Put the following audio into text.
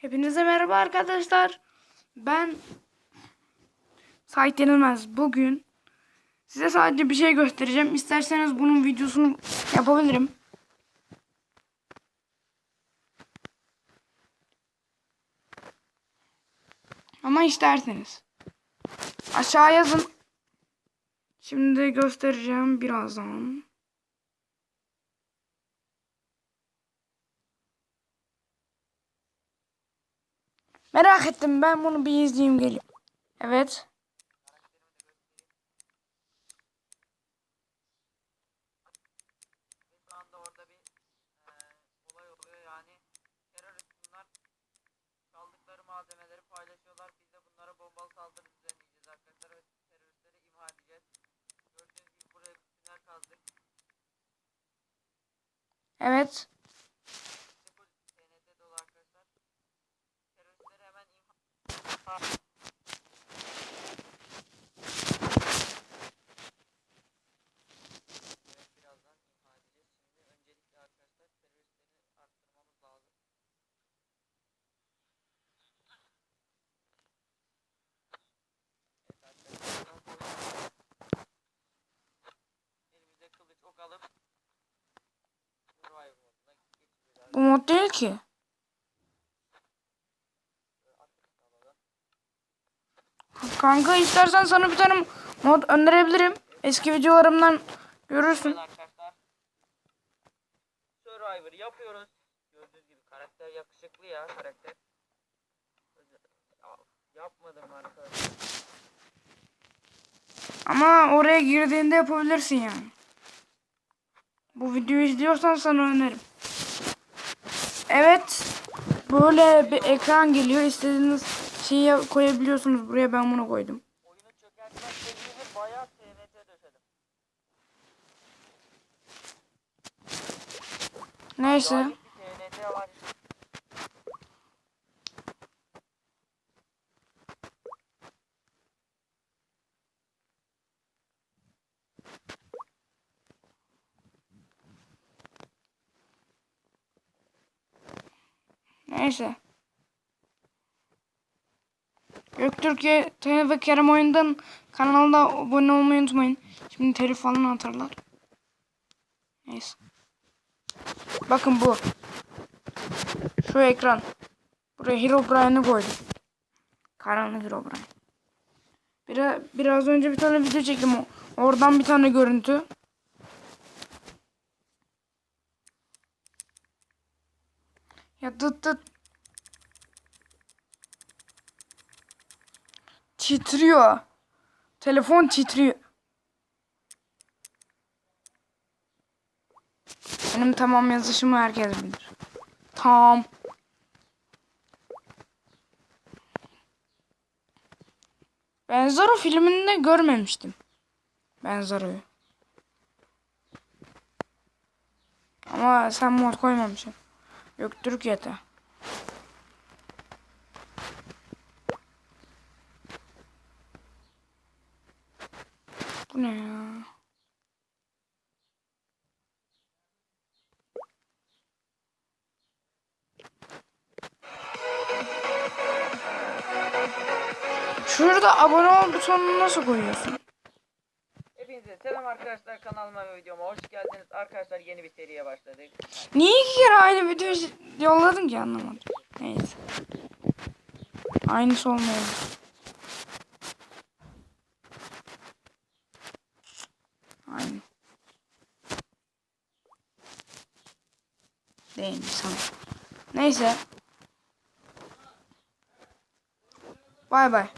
Hepinize merhaba arkadaşlar. Ben Sait Yenilmez. Bugün size sadece bir şey göstereceğim. İsterseniz bunun videosunu yapabilirim. Ama isterseniz. Aşağı yazın. Şimdi göstereceğim birazdan. Merak ettim ben bunu bir izleyeyim gelip. Evet. Evet. Sıfır TNT dolu arkadaşlar. Teröristleri hemen imha Evet birazdan imha edeceğiz. Şimdi öncelikle arkadaşlar teröristleri arttırmamız lazım. Evet arkadaşlar buradan koyduk. Elimize kılıç ok alıp Survivor moduna geçeceğiz. Bu mod değil ki. Kanka istersen sana bir tane mod önerebilirim. Eski videolarımdan görürsün. Survivor yapıyoruz. Gördüğünüz gibi karakter yakışıklı ya karakter. Ya, Yapmadım arkadaşlar. Ama oraya girdiğinde yapabilirsin yani. Bu videoyu izliyorsan sana öneririm. Evet. Böyle bir ekran geliyor. İstediğiniz şeyi koyabiliyorsunuz. Buraya ben bunu koydum. Oyunu çökertmek dediğimi bayağı TNT döşedim. Neyse. TNT var. Neyse. Göktürk'e Taya ve Kerem Oyun'dan kanalda abone olmayı unutmayın. Şimdi telif falan atarlar. Neyse. Bakın bu. Şu ekran. Buraya Herobrine'i koydum. Karanlık Herobrine. Biraz, biraz önce bir tane video çektim. Oradan bir tane görüntü. Ya dıt dıt. Titriyor. Telefon titriyor. Benim tamam yazışımı herkes bilir. Tam. Ben filminde görmemiştim. Ben. Ama sen mod koymamışsın. Yok Türkiye'de. Bu ne ya? Şurada abone ol butonunu nasıl koyuyorsun? Hepinize selam arkadaşlar kanalıma ve videoma hoş geldiniz. Arkadaşlar yeni bir seriye başladık. Niye iki kere aynı video yolladın ki anlamadım. Neyse. Aynısı olmayabilir. Aynı. Değilmiş sana. Neyse. Bay bay.